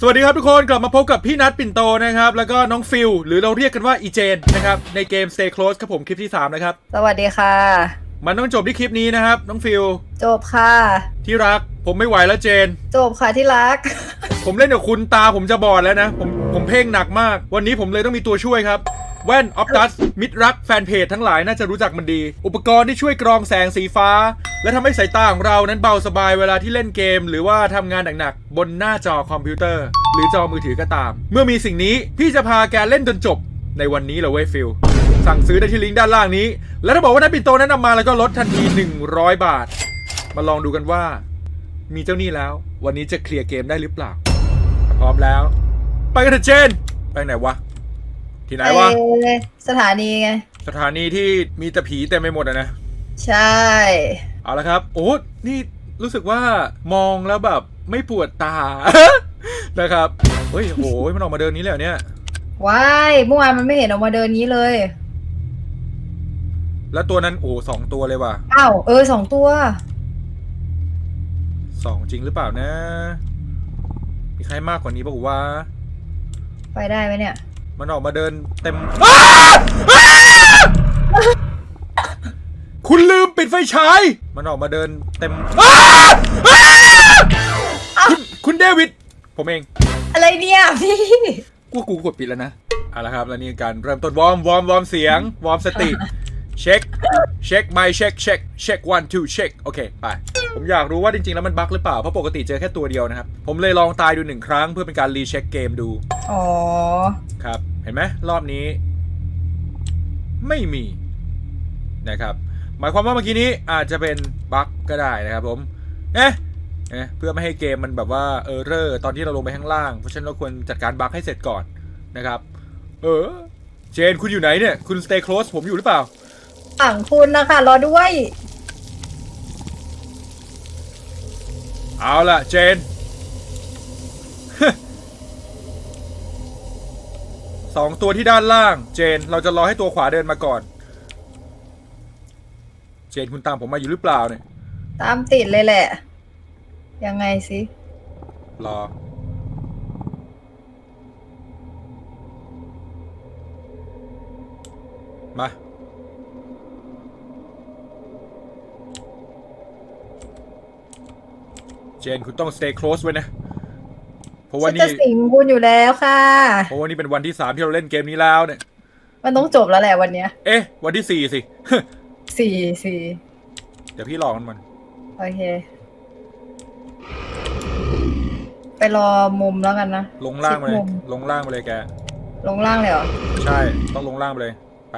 สวัสดีครับทุกคนกลับมาพบกับพี่นัทปิ่นโตนะครับแล้วก็น้องฟิลหรือเราเรียกกันว่าอีเจนนะครับในเกม Stay Close ครับผมคลิปที่ 3 นะครับ สวัสดีค่ะ มันต้องจบที่คลิปนี้นะครับ น้องฟิลจบค่ะ ที่รักผมไม่ไหวแล้วเจน จบค่ะที่รัก ผมเล่นกับคุณตาผมจะบอดแล้วนะ ผมผมเพ่งหนักมาก วันนี้ผมเลยต้องมีตัวช่วยครับ แว่นออฟตัสมิดรักแฟนเพจทั้งหลายน่าจะรู้จักมันดี อุปกรณ์ที่ช่วยกรองแสงสีฟ้า และทำให้สายตาของเรานั้นเบาสบายเวลาที่เล่นเกม หรือว่าทำงานหนักๆบนหน้าจอคอมพิวเตอร์ หรือจอมือถือก็ตาม เมื่อมีสิ่งนี้พี่จะพาแกเล่นจนจบในวันนี้เหรอเว้ยฟิลสั่งซื้อได้ที่ลิงก์ด้านล่างนี้ และถ้าบอกว่านัดปินโตแนะนำมาแล้วก็ลดทันที 100 บาท มาลองดูกันว่า มีเจ้าหนี้แล้ว วันนี้จะเคลียร์เกมได้หรือเปล่า พร้อมแล้ว ไปกันเถอะเจน ไปไหนวะ ที่ไหนวะเอ่อสถานีไง สถานีที่มีแต่ผีเต็มไปหมดอะนะ ใช่ เอาละครับ โอ้ นี่รู้สึกว่ามองแล้วแบบไม่ปวดตา นะครับ เฮ้ยโหมันออกมาเดินนี้แล้วเนี่ย ว้ายเมื่อวานมันไม่เห็นออกมาเดินนี้เลย แล้วตัวนั้นโอ้สองตัวเลยว่ะอ้าวเออสองตัว สองจริงหรือเปล่านะ มีใครมากกว่านี้ปะวะ ไปได้ไหมเนี่ย มันออกมาเดินเต็มอ้าอ้าคุณลืมปิดไฟฉาย มันออกมาเดินเต็มอ้าอ้าคุณคุณเดวิด ผมเอง อะไรเนี่ยพี่ กูกูกดปิดแล้วนะเอาละครับ แล้วนี่การเริ่มต้นวอร์ม วอร์ม วอร์มเสียง วอร์มสติ เช็ค เช็ค ไม่เช็ค เช็ค เช็ค one two เช็ค โอเค ไป ผมอยากรู้ว่าจริงๆแล้วมันบั๊กหรือเปล่า เพราะปกติเจอแค่ตัวเดียวนะครับ ผมเลยลองตายดูหนึ่งครั้งเพื่อเป็นการรีเช็คเกมดู อ๋อ ครับ เห็นไหมรอบนี้ ไม่มีนะครับ หมายความว่าเมื่อกี้นี้อาจจะเป็นบั๊กก็ได้นะครับผม เอ๊ะเอ๊ะเพื่อไม่ให้เกมมันแบบว่าเออเรอร์ตอนที่เราลงไปข้างล่าง เพราะฉะนั้นเราควรจัดการบั๊กให้เสร็จก่อนนะครับ เออ เจนคุณอยู่ไหนเนี่ย คุณ stay close ผมอยู่หรือเปล่าฝั่งคุณนะคะรอด้วย เอาล่ะเจน สองตัวที่ด้านล่าง เจน เราจะรอให้ตัวขวาเดินมาก่อน เจนคุณตามผมมาอยู่หรือเปล่าเนี่ย ตามติดเลยแหละ ยังไงสิรอ มา เจนคุณต้อง stay close ไว้นะ เพราะว่าฉันนี่จะสิงคุณอยู่แล้วค่ะ เพราะว่านี่เป็นวันที่สามที่เราเล่นเกมนี้แล้วเนี่ย มันต้องจบแล้วแหละวันเนี้ยเอ๊ะ วันที่สี่สิ สี่สี่เดี๋ยวพี่รอมันมันโอเค ไปรอมุมแล้วกันนะ ลงล่างมาเลชิยดมุมลงล่างมาเลยแก ลงล่างเลยเหรอ ใช่ ต้องลงล่างไปเลย ไป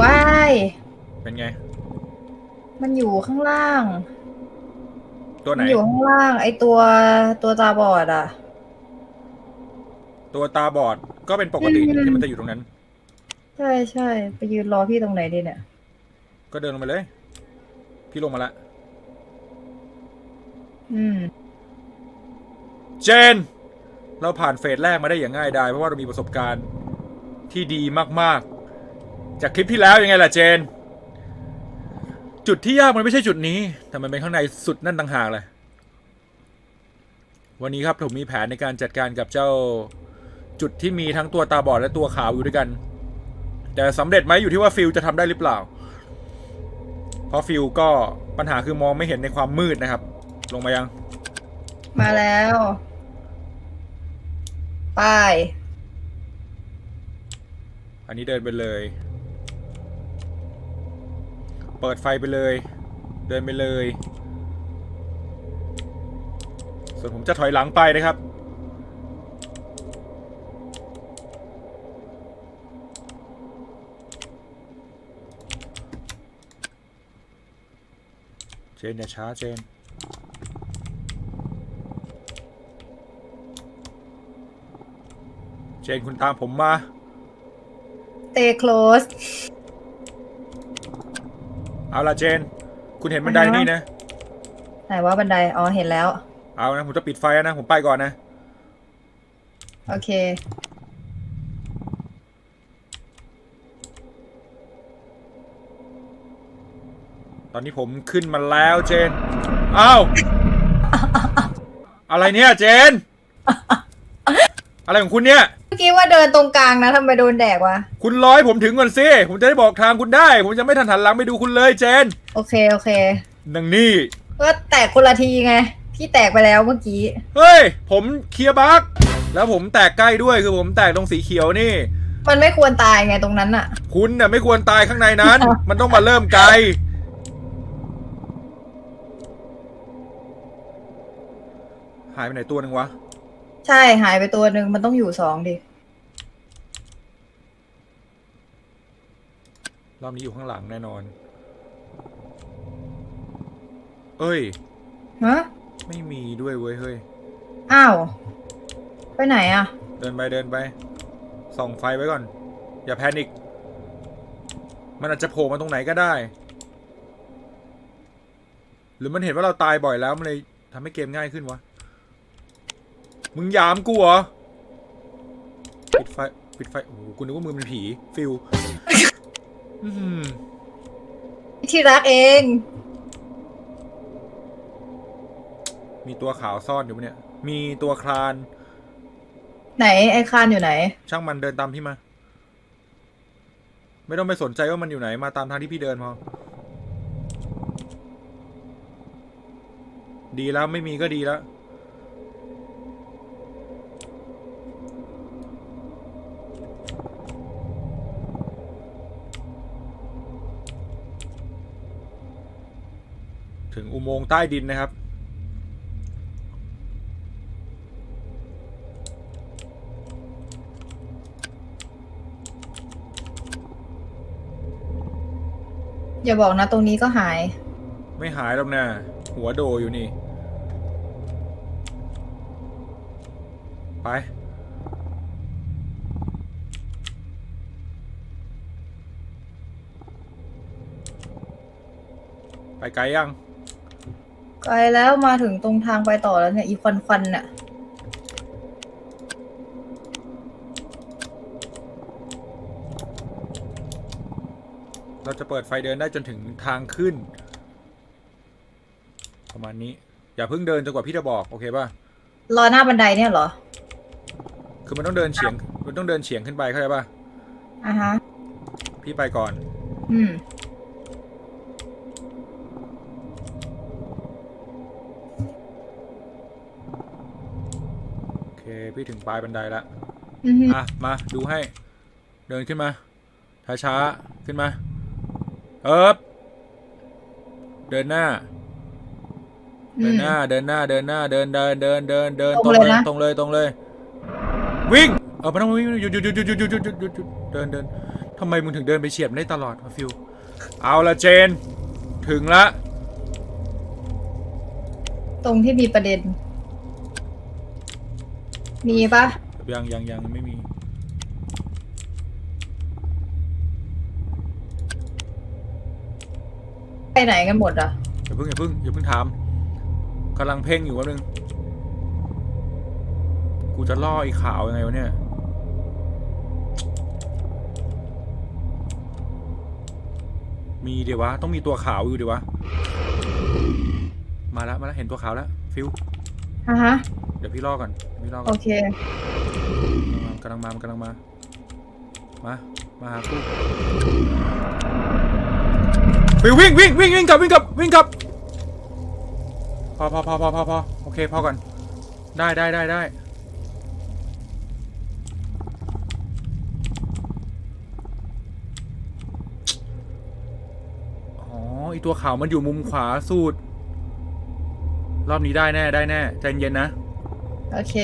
ว้าย เป็นไง มันอยู่ข้างล่าง ตัวไหน มันอยู่ข้างล่าง ไอตัวตัวตาบอดอะ ตัวตาบอดก็เป็นปกติอืมที่มันจะอยู่ตรงนั้น ใช่ใช่ไปยืนรอพี่ตรงไหนดีเนี่ย ก็เดินลงมาเลย พี่ลงมาละ อืม เจน เราผ่านเฟสแรกมาได้อย่างง่ายดายเพราะว่าเรามีประสบการณ์ที่ดีมากๆ จากคลิปที่แล้วยังไงล่ะเจน จุดที่ยากมันไม่ใช่จุดนี้ แต่มันเป็นข้างในสุดนั่นต่างหากเลยวันนี้ครับผมมีแผนในการจัดการกับเจ้าจุดที่มีทั้งตัวตาบอดและตัวขาวอยู่ด้วยกัน แต่สำเร็จไหมอยู่ที่ว่าฟิลจะทำได้หรือเปล่า เพราะฟิลก็ปัญหาคือมองไม่เห็นในความมืดนะครับ ลงมายัง มาแล้วไปอันนี้เดินไปเลย เปิดไฟไปเลย เดินไปเลย ส่วนผมจะถอยหลังไปนะครับ เจนอย่าช้าเจนเจนคุณตามผมมา stay close เอาละเจน คุณเห็นบันไดนี่นะ ไหนว่าบันได อ๋อ เห็นแล้ว เอานะ ผมจะปิดไฟนะ ผมไปก่อนนะ โอเค ตอนนี้ผมขึ้นมาแล้วเจนเอ้าอะไรเนี่ยเจน อะไรของคุณเนี่ย อกี้ว่าเดินตรงกลางนะทำไมโดนแดกวะ คุณร้อยผมถึงก่อนสิ ผมจะได้บอกทางคุณได้ ผมจะไม่ทันหันหลังไปดูคุณเลยเจน โอเค โอเคนังนี่ก็แตกคนละทีไง พี่แตกไปแล้วเมื่อกี้ เฮ้ย ผมเคลียร์บักแล้วผมแตกใกล้ด้วยคือผมแตกตรงสีเขียวนี่ มันไม่ควรตายไงตรงนั้นอะคุณน่ะไม่ควรตายข้างในนั้น มันต้องมาเริ่มไกล หายไปไหนตัวหนึ่งวะ ใช่หายไปตัวหนึ่งมันต้องอยู่สองดิ อบนี้อยู่ข้างหลังแน่นอน เอ้ย ฮะไม่มีด้วยเว้ยเฮ้ย อ้าว ไปไหนอะเดินไปเดินไป ส่องไฟไว้ก่อน อย่าแพนิคมันอาจจะโผล่มาตรงไหนก็ได้ หรือมันเห็นว่าเราตายบ่อยแล้ว มันเลยทำให้เกมง่ายขึ้นวะ มึงหยามกูเหรอ ปิดไฟ ปิดไฟ โอ้โหกูนึกว่ามึงเป็นผี ฟิล อื้อหือที่รักเอง มีตัวขาวซ่อนอยู่ปะเนี่ย มีตัวคลาน ไหนไอคานอยู่ไหน ช่างมันเดินตามพี่มา ไม่ต้องไปสนใจว่ามันอยู่ไหน มาตามทางที่พี่เดินพอ ดีแล้วไม่มีก็ดีแล้ว ถึงอุโมงค์ใต้ดินนะครับ อย่าบอกนะตรงนี้ก็หาย ไม่หายหรอกนะหัวโดอยู่นี่ ไป ไปไกลยัง ไกลแล้วมาถึงตรงทางไปต่อแล้วเนี่ย อีควันควันๆน่ะ เราจะเปิดไฟเดินได้จนถึงทางขึ้น ประมาณนี้ อย่าเพิ่งเดินจนกว่าพี่จะบอก โอเคป่ะ รอหน้าบันไดเนี่ยเหรอ คือมันต้องเดินเฉียง มันต้องเดินเฉียงขึ้นไปเข้าใจป่ะ อะฮะ พี่ไปก่อน อืม โอเค พี่ถึงปลายบันไดละอือฮึอะมาดูให้ เดินขึ้นมาช้าช้าๆขึ้นมา เอิบเดินหน้า อืเดินม หน้าเดินหน้าเดินหน้าเดินเดินเดินเดินเดินตรงเลยนะ ตรงเลยตรงเลย วิ่งเออไม่ต้องวิ่งหยุดหยุดหยุดหยุดหยุดหยุดหยุดหยุดหยุดหยุดเดินเดินทำไมมึงถึงเดินไปเฉียบได้ตลอดวะฟิวเอาละเจน ถึงละ ตรงที่มีประเด็น มีปะยังยังยังไม่มี ไปไหนกันหมดอะอย่าเพิ่งอย่าเพิ่งอย่าเพิ่งถามกำลังเพ่งอยู่แป๊บนึง กูจะล่อไอ้ขาวยังไงวะเนี่ยมีเดี๋ยววะ ต้องมีตัวขาวอยู่เดี๋ยววะ มาแล้วมาแล้วเห็นตัวขาวแล้ว ฟิว อะฮะ เดี๋ยวพี่ล่อก่อนเดี๋ยวพี่ล่อก่โออนเค กำลังมามันกำลังมา มา มาหากูฟิววิ่งวิ่งวิ่งวิ่งกลับวิ่งกลับวิ่งกลับ พอพอพอพอพอพอโอเคพอก่อน ได้ได้ได้ได้อ๋อไอตัวขาวมันอยู่มุมขวาสุดร อบนี้ได้แน่ได้แน่ใจเย็นนะ โอเค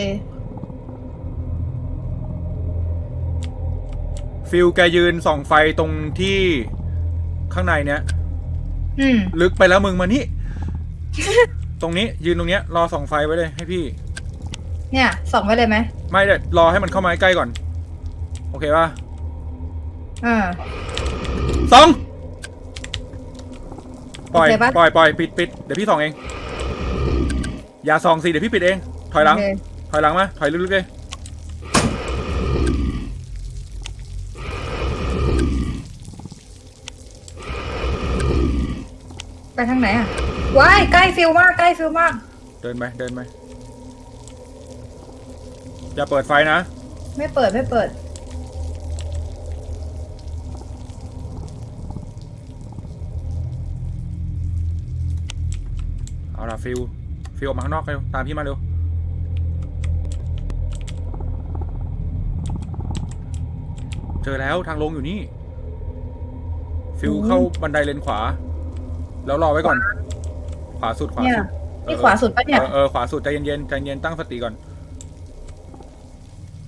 ฟิลแกยืนส่องไฟตรงที่ข้างในเนี้ยอืม ลึกไปแล้วมึงมานี่ ตรงนี้ยืนตรงเนี้ย รอส่องไฟไว้เลยให้พี่ เนี่ยส่องไว้เลยไหมไม่เดี๋ยวรอให้มันเข้ามาใกล้ก่อน โอเคป่ะอ่าสองปล่อย โอเคปะ ปล่อยปล่อยปิดปิดเดี๋ยวพี่ส่องเอง อย่าส่องสิเดี๋ยวพี่ปิดเอง ถอยหลังโเคถอยหลังมา ถอยลึกๆเลยทางไหนอะว้ายใกล้ฟิลมากใกล้ฟิลมาก เดินไปเดินไปอย่าเปิดไฟนะ ไม่เปิดไม่เปิด เอาละฟิล ฟิลออกมาข้างนอกเร็วตามพี่มาเร็วเจอแล้วทางลงอยู่นี่ ฟิลอืมเข้าบันไดเลนขวา แล้วรอไว้ก่อน ขวาสุดขวาเนี่ยสุดนี่ขวาสุดปะเนี่ยเออเออขวาสุดใจเย็นๆใจเย็นตั้งสติก่อน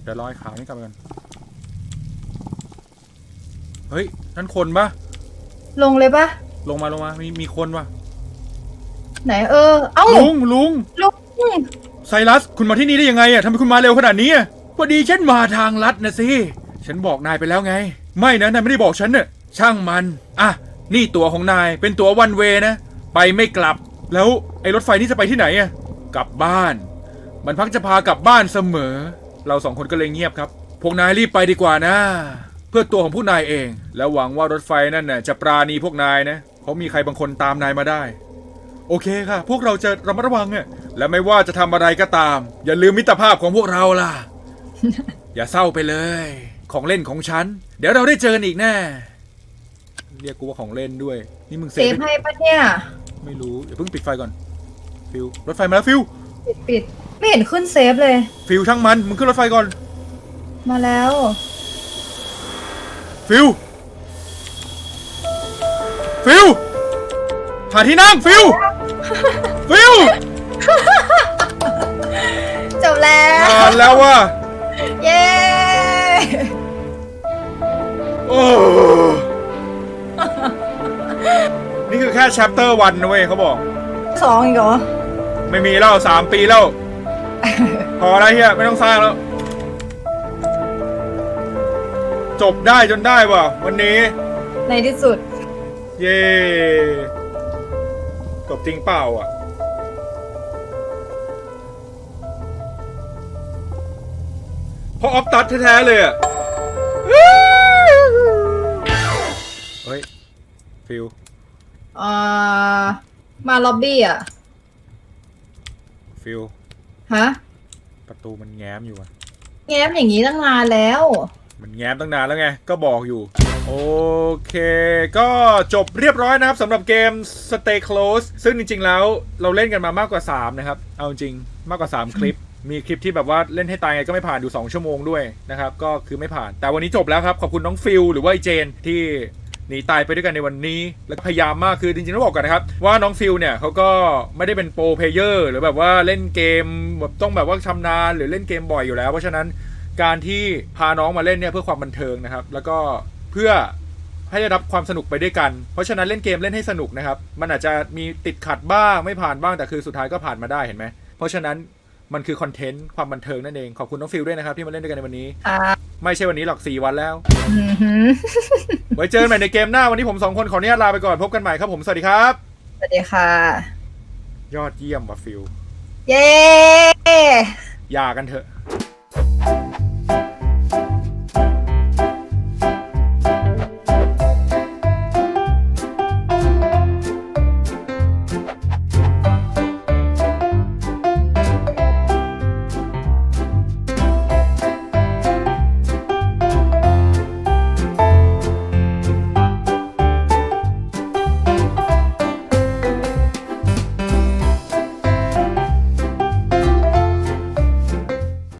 เดี๋ยวรอให้ขาวนี่กลับไปก่อนเฮ้ยนั่นคนปะลงเลยปะลงมาลงมามีมีคนปะ ไหนเออ เอ้าลุงลุงลุงไซรัส คุณมาที่นี่ได้ยังไงอะทำไมคุณมาเร็วขนาดนี้อะพอดีฉันมาทางลัดนะสิ ฉันบอกนายไปแล้วไง ไม่นะนายไม่ได้บอกฉันเน่ะช่างมัน อะ นี่ตั๋วของนายเป็นตั๋ววันเวนะ ไปไม่กลับ แล้วไอ้รถไฟนี่จะไปที่ไหนอะ กลับบ้าน มันพักจะพากลับบ้านเสมอ เราสองคนก็เลยเงียบครับ พวกนายรีบไปดีกว่านะ เพื่อตัวของพวกนายเอง แล้วหวังว่ารถไฟนั่นน่ะจะปราณีพวกนายนะ เพราะมีใครบางคนตามนายมาได้ โอเคค่ะ พวกเราจะระมัดระวังอะและไม่ว่าจะทำอะไรก็ตาม อย่าลืมมิตรภาพของพวกเราล่ะ อย่าเศร้าไปเลย ของเล่นของฉัน เดี๋ยวเราได้เจอกันอีกแน่ เรียกกูว่าของเล่นด้วย นี่มึงเซเซฟฟให้ปะเนี่ย ไม่รู้อย่าเพิ่งปิดไฟก่อน ฟิวรถไฟมาแล้วฟิว ปิดปิดไม่เห็นขึ้นเซฟเลย ฟิวช่างมัน มึงขึ้นรถไฟก่อน มาแล้ว ฟิว ฟิว หาที่นั่งฟิวฟิวจบแล้ว ผ่านแล้วว่ะเย้โอ้นี่คือแค่ chapter วันนะเว้ยเขาบอก สองอีกเหรอ ไม่มีแล้วสามปีแล้ว พอแล้วเฮียไม่ต้องสร้างแล้ว จบได้จนได้ว่ะ วันนี้ในที่สุด เย่ จบจริงเปล่าอะเพราะออฟตัดแท้ๆเลยอะ เฮ้ย ฟิลอ่ามาล็อบบี้อะ ฟิลฮะ ประตูมันแง้มอยู่อะ แง้มอย่างนี้ตั้งนานแล้ว มันแง้มตั้งนานแล้วไง ก็บอกอยู่ โอเค ก็จบเรียบร้อยนะครับสำหรับเกม Stay Close ซึ่งจริง ๆ แล้วเราเล่นกันมามากกว่า 3 นะครับ เอาจริงมากกว่า 3 คลิป มีคลิปที่แบบว่าเล่นให้ตายไงก็ไม่ผ่านอยู่ 2 ชั่วโมงด้วยนะครับ ก็คือไม่ผ่าน แต่วันนี้จบแล้วครับ ขอบคุณน้องฟิลหรือว่าไอเจนที่หนีตายไปด้วยกันในวันนี้ แล้วพยายามมากคือจริงๆต้องบอกก่อนนะครับ ว่าน้องฟิลเนี่ยเขาก็ไม่ได้เป็นโปรเพลเยอร์หรือแบบว่าเล่นเกมแบบต้องแบบว่าชำนาญหรือเล่นเกมบ่อยอยู่แล้ว เพราะฉะนั้นการที่พาน้องมาเล่นเนี่ยเพื่อความบันเทิงนะครับ แล้วก็ เพื่อให้ได้รับความสนุกไปด้วยกัน เพราะฉะนั้นเล่นเกมเล่นให้สนุกนะครับ มันอาจจะมีติดขัดบ้างไม่ผ่านบ้างแต่คือสุดท้ายก็ผ่านมาได้เห็นไหม เพราะฉะนั้นมันคือคอนเทนต์ความบันเทิงนั่นเอง ขอบคุณน้องฟิลด้วยนะครับที่มาเล่นด้วยกันในวันนี้อ่าไม่ใช่วันนี้หรอก 4 วันแล้วอื้อหือไว้เจอกันใหม่ในเกมหน้าวันนี้ผมสองคนขออนุญาตลาไปก่อนพบกันใหม่ครับผมสวัสดีครับ สวัสดีค่ะ ยอดเยี่ยมว่ะฟิลเย้หย่ากันเถอะ